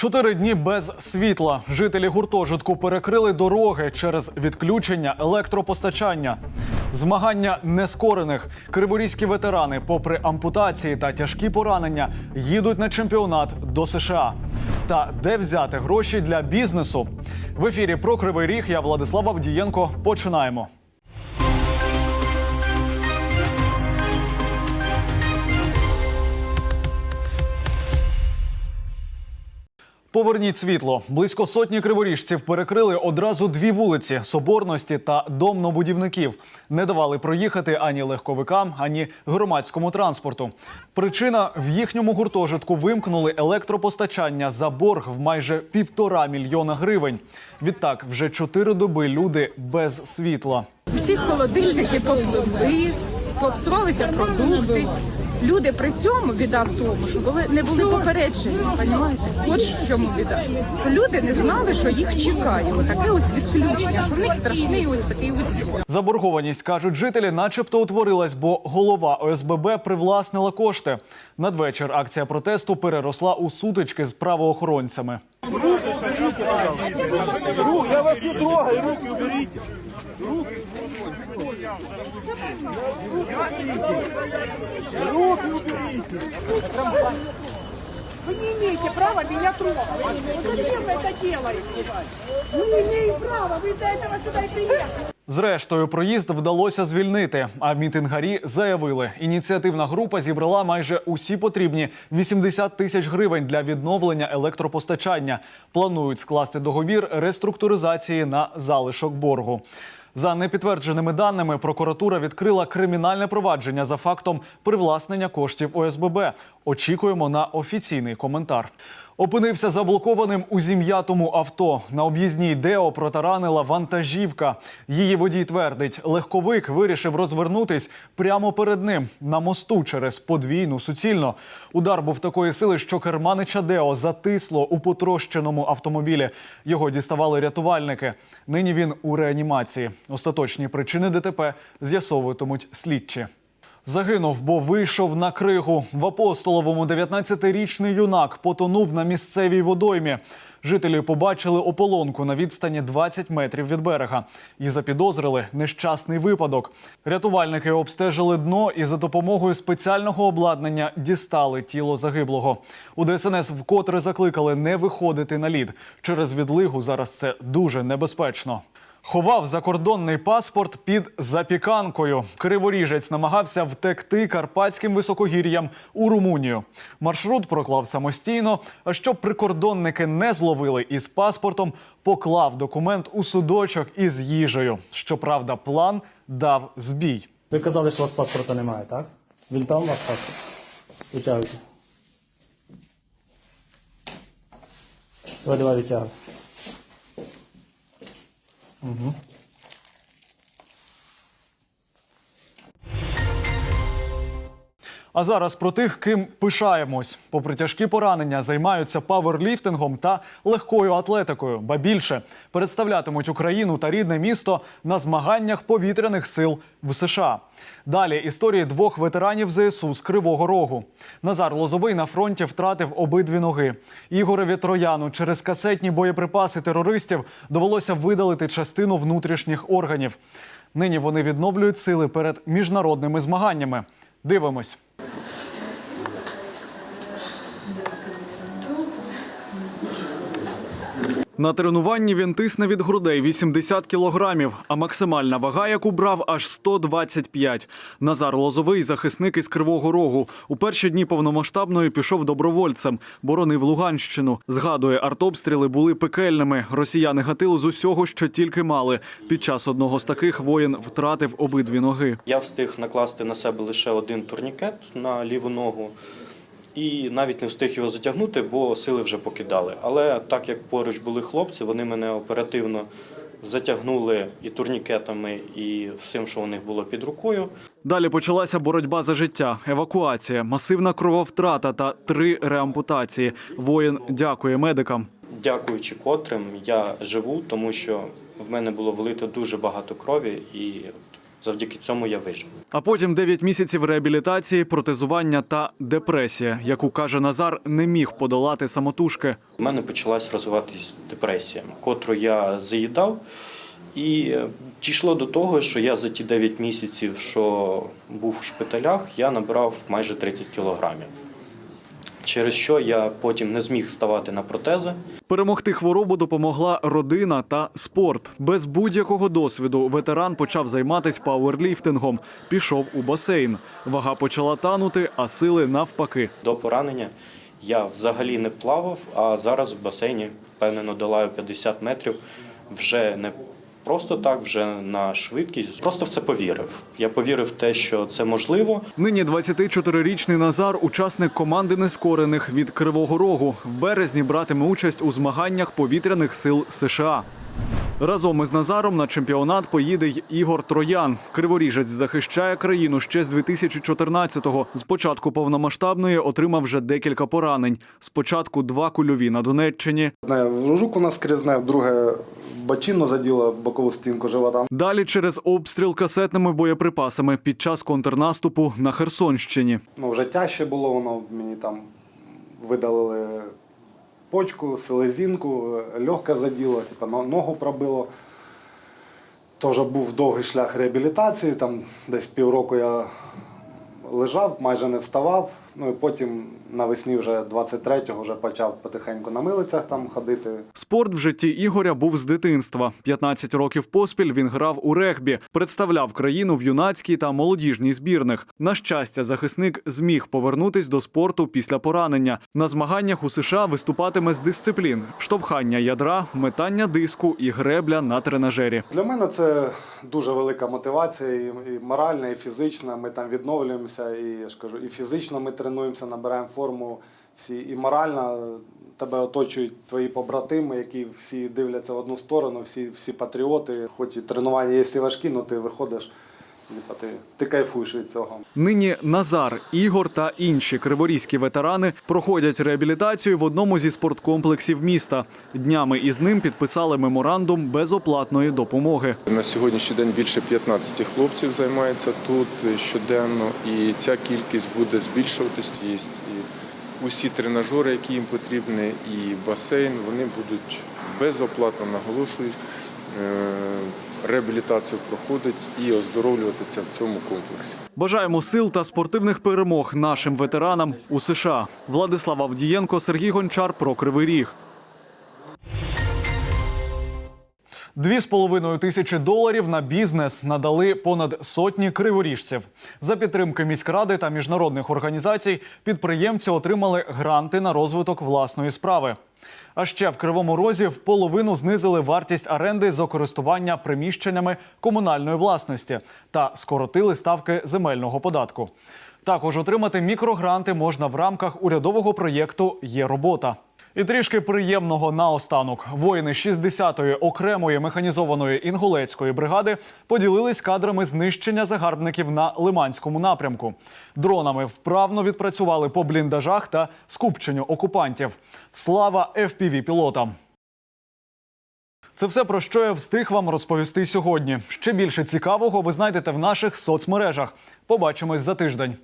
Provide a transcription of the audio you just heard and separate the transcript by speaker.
Speaker 1: Чотири дні без світла. Жителі гуртожитку перекрили дороги через відключення електропостачання. Змагання нескорених. Криворізькі ветерани, попри ампутації та тяжкі поранення, їдуть на чемпіонат до США. Та де взяти гроші для бізнесу? В ефірі про Кривий Ріг я Владислав Авдієнко. Починаємо. Поверніть світло. Близько сотні криворіжців перекрили одразу дві вулиці Соборності та Домнобудівників. Не давали проїхати ані легковикам, ані громадському транспорту. Причина в їхньому гуртожитку вимкнули електропостачання за борг в майже півтора мільйона гривень. Відтак, вже чотири доби люди без світла.
Speaker 2: Всі холодильники попливли, попсувалися продукти. Люди при цьому біда в тому, що були не були попереджені. Понімаєте? От в чому біда. Люди не знали, що їх чекає. Отаке ось відключення, що в них страшний ось такий ось.
Speaker 1: Заборгованість кажуть жителі, начебто утворилась, бо голова ОСББ привласнила кошти. Надвечір акція протесту переросла у сутички з правоохоронцями.
Speaker 3: Рук, я вас не трогаю, руки уберите. Руки уберите.
Speaker 4: Вы не имеете права меня трогать. Зачем вы это делаете? Вы не имеете права, вы из-за этого сюда и приехали.
Speaker 1: Зрештою, проїзд вдалося звільнити. А мітингарі заявили, ініціативна група зібрала майже усі потрібні 80 тисяч гривень для відновлення електропостачання. Планують скласти договір реструктуризації на залишок боргу. За непідтвердженими даними, прокуратура відкрила кримінальне провадження за фактом привласнення коштів ОСББ. Очікуємо на офіційний коментар. Опинився заблокованим у зім'ятому авто. На об'їзній Део протаранила вантажівка. Її водій твердить, легковик вирішив розвернутись прямо перед ним на мосту через подвійну суцільно. Удар був такої сили, що керманича Део затисло у потрощеному автомобілі. Його діставали рятувальники. Нині він у реанімації. Остаточні причини ДТП з'ясовуватимуть слідчі. Загинув, бо вийшов на кригу. В апостоловому 19-річний юнак потонув на місцевій водоймі. Жителі побачили ополонку на відстані 20 метрів від берега і запідозрили нещасний випадок. Рятувальники обстежили дно і за допомогою спеціального обладнання дістали тіло загиблого. У ДСНС вкотре закликали не виходити на лід. Через відлигу зараз це дуже небезпечно. Ховав закордонний паспорт під запіканкою. Криворіжець намагався втекти карпатським високогір'ям у Румунію. Маршрут проклав самостійно. А щоб прикордонники не зловили із паспортом, поклав документ у судочок із їжею. Щоправда, план дав збій.
Speaker 5: Ви казали, що у вас паспорта немає, так? Він там у вас паспорт? Витягуйте. Давай, давай, витягуй. 嗯哼。
Speaker 1: А зараз про тих, ким пишаємось. Попри тяжкі поранення, займаються паверліфтингом та легкою атлетикою. Ба більше представлятимуть Україну та рідне місто на змаганнях повітряних сил в США. Далі історії двох ветеранів ЗСУ з Кривого Рогу. Назар Лозовий на фронті втратив обидві ноги. Ігореві Трояну через касетні боєприпаси терористів довелося видалити частину внутрішніх органів. Нині вони відновлюють сили перед міжнародними змаганнями. Дивимось. На тренуванні він тисне від грудей 80 кілограмів, а максимальна вага, яку брав, аж 125. Назар Лозовий, захисник із Кривого Рогу. У перші дні повномасштабної пішов добровольцем, боронив Луганщину. Згадує, артобстріли були пекельними. Росіяни гатили з усього, що тільки мали. Під час одного з таких воїн втратив обидві ноги.
Speaker 6: Я встиг накласти на себе лише один турнікет на ліву ногу. І навіть не встиг його затягнути, бо сили вже покидали. Але так як поруч були хлопці, вони мене оперативно затягнули і турнікетами, і всім, що у них було під рукою.
Speaker 1: Далі почалася боротьба за життя, евакуація, масивна крововтрата та три реампутації. Воїн дякує медикам.
Speaker 6: Дякуючи котрим, я живу, тому що в мене було влито дуже багато крові, і Завдяки цьому я вижив.
Speaker 1: А потім 9 місяців реабілітації, протезування та депресія, яку каже Назар, не міг подолати самотужки.
Speaker 6: У мене почалась розвиватись депресія, котру я заїдав. І е, дійшло до того, що я за ті 9 місяців, що був у шпиталях, я набрав майже 30 кілограмів. Через що я потім не зміг ставати на протези.
Speaker 1: Перемогти хворобу допомогла родина та спорт. Без будь-якого досвіду ветеран почав займатися пауерліфтингом. Пішов у басейн. Вага почала танути, а сили навпаки.
Speaker 6: До поранення я взагалі не плавав, а зараз в басейні впевнено долаю 50 метрів. Вже не просто так, вже на швидкість. Просто в це повірив. Я повірив в те, що це можливо.
Speaker 1: Нині 24-річний Назар, учасник команди нескорених від Кривого Рогу. В березні братиме участь у змаганнях повітряних сил США. Разом із Назаром на чемпіонат поїде й Ігор Троян. Криворіжець захищає країну ще з 2014-го. З початку повномасштабної отримав вже декілька поранень. Спочатку два кульові на Донеччині.
Speaker 7: Одне в руку наскрізне, друге бочину заділо бокову стінку живота.
Speaker 1: Далі через обстріл касетними боєприпасами під час контрнаступу на Херсонщині.
Speaker 7: Ну, вже тяжче було, воно мені там видалили почку, селезінку, легке заділо, типу, ногу пробило. То вже був довгий шлях реабілітації, там десь півроку я лежав, майже не вставав. Ну і потім навесні вже 23-го вже почав потихеньку на милицях там ходити.
Speaker 1: Спорт в житті Ігоря був з дитинства. 15 років поспіль він грав у регбі, представляв країну в юнацькій та молодіжній збірних. На щастя, захисник зміг повернутись до спорту після поранення. На змаганнях у США виступатиме з дисциплін: штовхання ядра, метання диску і гребля на тренажері.
Speaker 7: Для мене це дуже велика мотивація, і, моральна, і фізична. Ми там відновлюємося, і я ж кажу, і фізично ми тренуємося, набираємо форму. Всі і морально тебе оточують твої побратими, які всі дивляться в одну сторону, всі, всі патріоти. Хоч і тренування є і важкі, але ти виходиш, типа, ти, ти кайфуєш від цього.
Speaker 1: Нині Назар, Ігор та інші криворізькі ветерани проходять реабілітацію в одному зі спорткомплексів міста. Днями із ним підписали меморандум безоплатної допомоги.
Speaker 8: На сьогоднішній день більше 15 хлопців займається тут щоденно, і ця кількість буде збільшуватись. Є і усі тренажери, які їм потрібні, і басейн, вони будуть безоплатно наголошують. Реабілітацію проходить і оздоровлюватися в цьому комплексі.
Speaker 1: Бажаємо сил та спортивних перемог нашим ветеранам у США. Владислав Авдієнко, Сергій Гончар про Кривий Ріг. Дві з половиною тисячі доларів на бізнес надали понад сотні криворіжців. За підтримки міськради та міжнародних організацій підприємці отримали гранти на розвиток власної справи. А ще в Кривому Розі в половину знизили вартість оренди за користування приміщеннями комунальної власності та скоротили ставки земельного податку. Також отримати мікрогранти можна в рамках урядового проєкту Є робота. І трішки приємного наостанок. Воїни 60-ї окремої механізованої інгулецької бригади поділились кадрами знищення загарбників на Лиманському напрямку. Дронами вправно відпрацювали по бліндажах та скупченню окупантів. Слава fpv пілотам Це все про що я встиг вам розповісти сьогодні. Ще більше цікавого ви знайдете в наших соцмережах. Побачимось за тиждень.